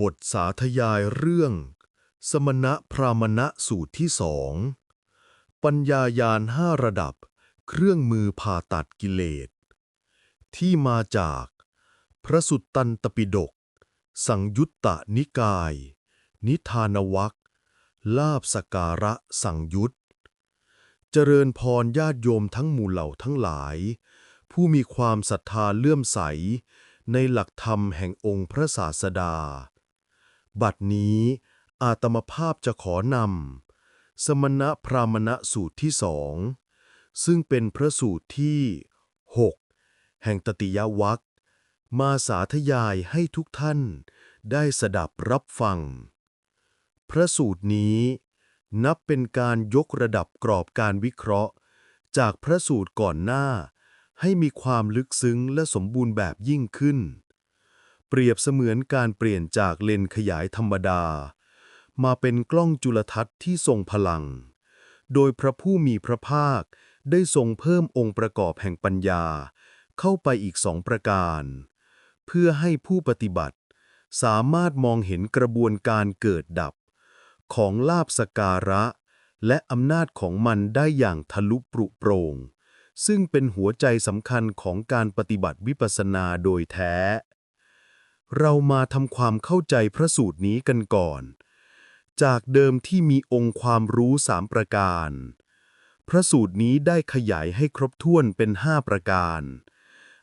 บทสาธยายเรื่อง สมณะพรามณะสูตรที่สองปัญญายานห้าระดับ เครื่องมือผ่าตัดกิเลส ที่มาจาก พระสุตตันตปิฎกสังยุตตนิกาย นิทานวัคลาบสการะสังยุตเจริญพรญาติโยมทั้งหมู่เหล่าทั้งหลาย ผู้มีความศรัทธาเลื่อมใสในหลักธรรมแห่งองค์พระศาสดา บัดนี้ อาตมภาพจะขอนำสมณะพรามณะสูตรที่สองซึ่งเป็นพระสูตรที่ 6 แห่งตติยวัคมาสาธยายให้ทุกท่านได้สดับรับฟัง พระสูตรนี้นับเป็นการยกระดับกรอบการวิเคราะห์ จากพระสูตรก่อนหน้า ให้มีความลึกซึ้งและสมบูรณ์แบบยิ่งขึ้น เปรียบเสมือนการเปลี่ยนจากเลนขยายธรรมดา มาเป็นกล้องจุลทรรศน์ที่ทรงพลัง โดยพระผู้มีพระภาคได้ทรงเพิ่มองค์ประกอบแห่งปัญญา เข้าไปอีกสองประการ เพื่อให้ผู้ปฏิบัติ สามารถมองเห็นกระบวนการเกิดดับ ของลาบสการะ และอำนาจของมันได้อย่างทะลุปรุโปรงซึ่งเป็นหัวใจสำคัญของการปฏิบัติวิปัสสนาโดยแท้ เรามาทำความเข้าใจพระสูตรนี้กันก่อน จากเดิมที่มีองค์ความรู้สามประการ พระสูตรนี้ได้ขยายให้ครบถ้วนเป็นห้าประการ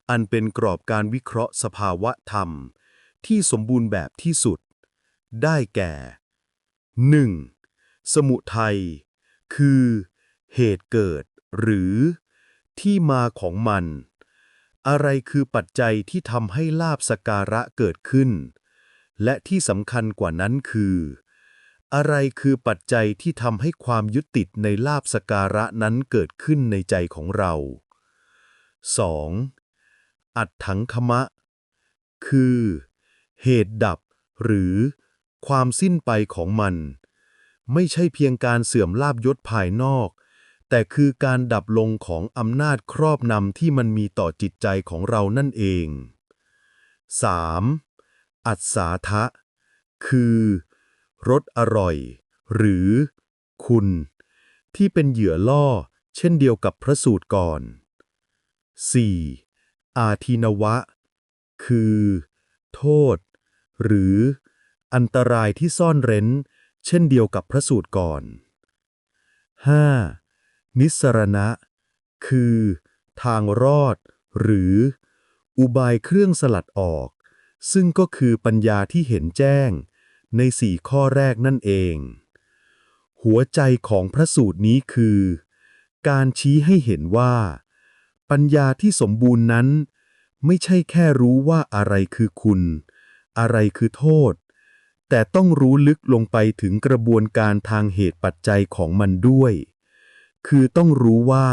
อันเป็นกรอบการวิเคราะห์สภาวะธรรม ที่สมบูรณ์แบบที่สุด ได้แก่ 1. สมุทัย คือ เหตุเกิด หรือ ที่มาของมัน อะไรคือปัจจัยที่ทำให้ลาบสการะเกิดขึ้น และที่สำคัญกว่านั้นคือ อะไรคือปัจจัยที่ทำให้ความยึดติดในลาบสการะนั้นเกิดขึ้นในใจของเรา 2. อัตถังคมะ คือ เหตุดับ หรือ ความสิ้นไปของมัน ไม่ใช่เพียงการเสื่อมลาบยศภายนอก แต่คือการดับลงของอำนาจครอบนำที่มันมีต่อจิตใจของเรานั่นเอง 3. อัศาทะ คือรสอร่อย หรือ คุณ ที่เป็นเหยื่อล่อ เช่นเดียวกับพระสูตรก่อน 4. อาทินวะ คือ โทษ หรือ อันตรายที่ซ่อนเร้น เช่นเดียวกับพระสูตรก่อน 5. นิสรณะ คือ ทางรอด หรือ อุบายเครื่องสลัดออก ซึ่งก็คือปัญญาที่เห็นแจ้ง ในสี่ข้อแรกนั่นเอง หัวใจของพระสูตรนี้คือ การชี้ให้เห็นว่า ปัญญาที่สมบูรณ์นั้น ไม่ใช่แค่รู้ว่าอะไรคือคุณ อะไรคือโทษ แต่ต้องรู้ลึกลงไปถึงกระบวนการทางเหตุปัจจัยของมันด้วย คือต้องรู้ว่า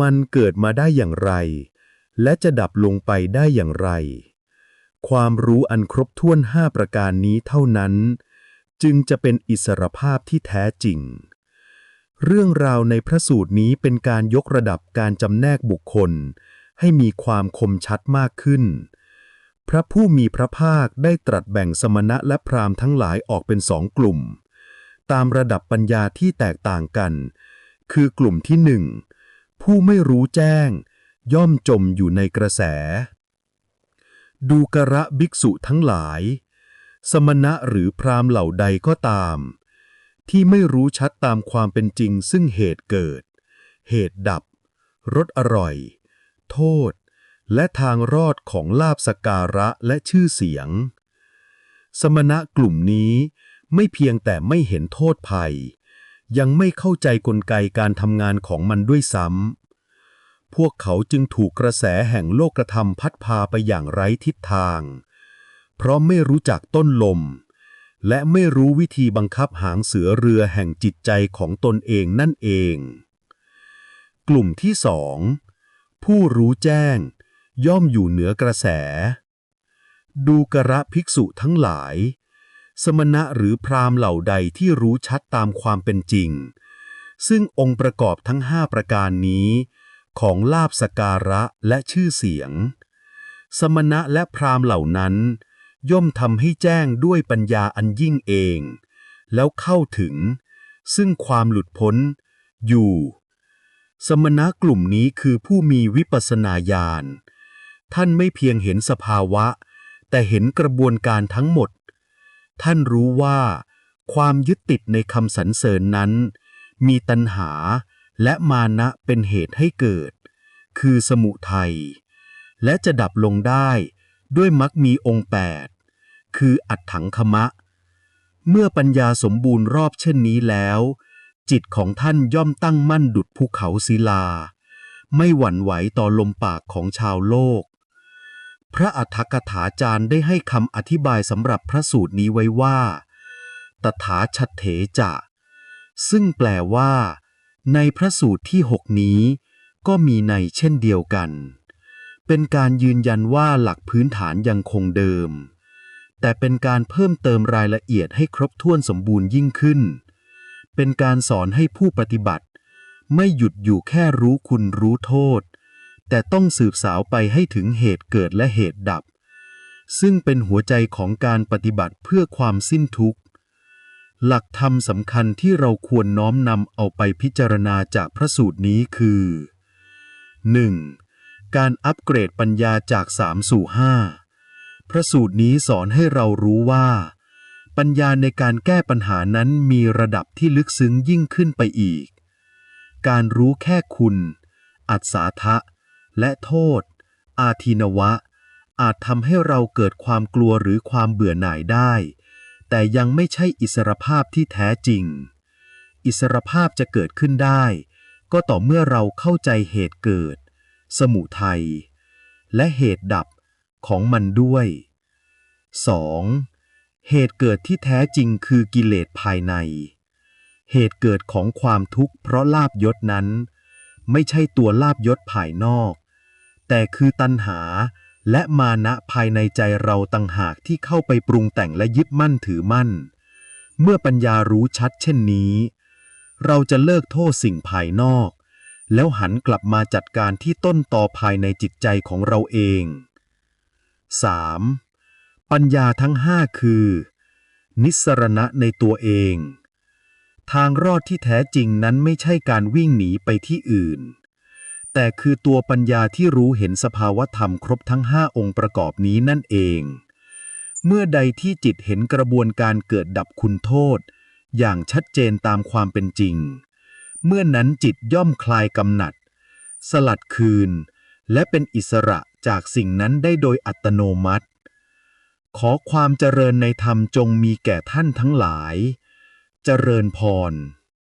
มันเกิดมาได้อย่างไร และจะดับลงไปได้อย่างไร ความรู้อันครบถ้วนห้าประการนี้เท่านั้น จึงจะเป็นอิสรภาพที่แท้จริง เรื่องราวในพระสูตรนี้เป็นการยกระดับการจำแนกบุคคล ให้มีความคมชัดมากขึ้น พระผู้มีพระภาคได้ตรัสแบ่งสมณะและพราหมณ์ทั้งหลายออกเป็นสองกลุ่ม ตามระดับปัญญาที่แตกต่างกัน คือกลุ่มที่หนึ่งผู้ไม่รู้แจ้ง ย่อมจมอยู่ในกระแส ดูกระภิกษุทั้งหลาย สมณะหรือพรามเหล่าใดก็ตาม ที่ไม่รู้ชัดตามความเป็นจริงซึ่งเหตุเกิด เหตุดับรสอร่อย โทษ และทางรอดของลาบสการะและชื่อเสียง สมณะกลุ่มนี้ไม่เพียงแต่ไม่เห็นโทษภัย ยังไม่เข้าใจกลไกการทำงานของมันด้วยซ้ำ พวกเขาจึงถูกกระแสแห่งโลกธรรมพัดพาไปอย่างไร้ทิศทาง เพราะไม่รู้จักต้นลม และไม่รู้วิธีบังคับหางเสือเรือแห่งจิตใจของตนเองนั่นเอง กลุ่มที่สองผู้รู้แจ้ง ย่อมอยู่เหนือกระแส ดูกระภิกษุทั้งหลาย สมณะหรือพราหมณ์เหล่าใดที่รู้ชัดตามความเป็นจริง ซึ่งองค์ประกอบทั้งห้าประการนี้ ของลาบสการะและชื่อเสียง สมณะและพราหมณ์เหล่านั้น ย่อมทำให้แจ้งด้วยปัญญาอันยิ่งเอง แล้วเข้าถึง ซึ่งความหลุดพ้น อยู่ สมณะกลุ่มนี้คือผู้มีวิปัสสนาญาณท่านไม่เพียงเห็นสภาวะ แต่เห็นกระบวนการทั้งหมด ท่านรู้ว่า ความยึดติดในคำสรรเสริญนั้น มีตัณหาและมานะเป็นเหตุให้เกิด คือสมุทัย และจะดับลงได้ด้วยมักมีองค์แปดคืออัตถังคมะ เมื่อปัญญาสมบูรณ์รอบเช่นนี้แล้ว จิตของท่านย่อมตั้งมั่นดุจภูเขาศิลา ไม่หวั่นไหวต่อลมปากของชาวโลก พระอัฏฐกถาจารย์ได้ให้คำอธิบายสำหรับพระสูตรนี้ไว้ว่า ตถาชัตเถจะ ซึ่งแปลว่า ในพระสูตรที่หกนี้ ก็มีในเช่นเดียวกัน เป็นการยืนยันว่าหลักพื้นฐานยังคงเดิม แต่เป็นการเพิ่มเติมรายละเอียดให้ครบถ้วนสมบูรณ์ยิ่งขึ้น เป็นการสอนให้ผู้ปฏิบัติ ไม่หยุดอยู่แค่รู้คุณรู้โทษ แต่ต้องสืบสาวไปให้ถึงเหตุเกิดและเหตุดับ ซึ่งเป็นหัวใจของการปฏิบัติเพื่อความสิ้นทุกข์ หลักธรรมสำคัญที่เราควรน้อมนำเอาไปพิจารณาจากพระสูตรนี้คือ 1. การอัปเกรดปัญญาจาก 3 สู่ 5 พระสูตรนี้สอนให้เรารู้ว่า ปัญญาในการแก้ปัญหานั้นมีระดับที่ลึกซึ้งยิ่งขึ้นไปอีก การรู้แค่คุณ อัศาทะ และโทษ อาทินวะ อาจทำให้เราเกิดความกลัวหรือความเบื่อหน่ายได้ แต่ยังไม่ใช่อิสรภาพที่แท้จริง อิสรภาพจะเกิดขึ้นได้ ก็ต่อเมื่อเราเข้าใจเหตุเกิด สมุทัย และเหตุดับของมันด้วย 2. เหตุเกิดที่แท้จริงคือกิเลสภายใน เหตุเกิดของความทุกข์เพราะลาบยศนั้น ไม่ใช่ตัวลาบยศภายนอก แต่คือตัณหาและมานะภายในใจเราต่างหากที่เข้าไปปรุงแต่งและยึดมั่นถือมั่น เมื่อปัญญารู้ชัดเช่นนี้ เราจะเลิกโทษสิ่งภายนอก แล้วหันกลับมาจัดการที่ต้นตอภายในจิตใจของเราเอง 3. ปัญญาทั้งห้าคือ นิสรณะในตัวเอง ทางรอดที่แท้จริงนั้นไม่ใช่การวิ่งหนีไปที่อื่น แต่คือตัวปัญญาที่รู้เห็นสภาวธรรมครบทั้งห้าองค์ประกอบนี้นั่นเอง เมื่อใดที่จิตเห็นกระบวนการเกิดดับคุณโทษ อย่างชัดเจนตามความเป็นจริง เมื่อนั้นจิตย่อมคลายกำหนัด สลัดคืน และเป็นอิสระจากสิ่งนั้นได้โดยอัตโนมัติ ขอความเจริญในธรรมจงมีแก่ท่านทั้งหลาย เจริญพร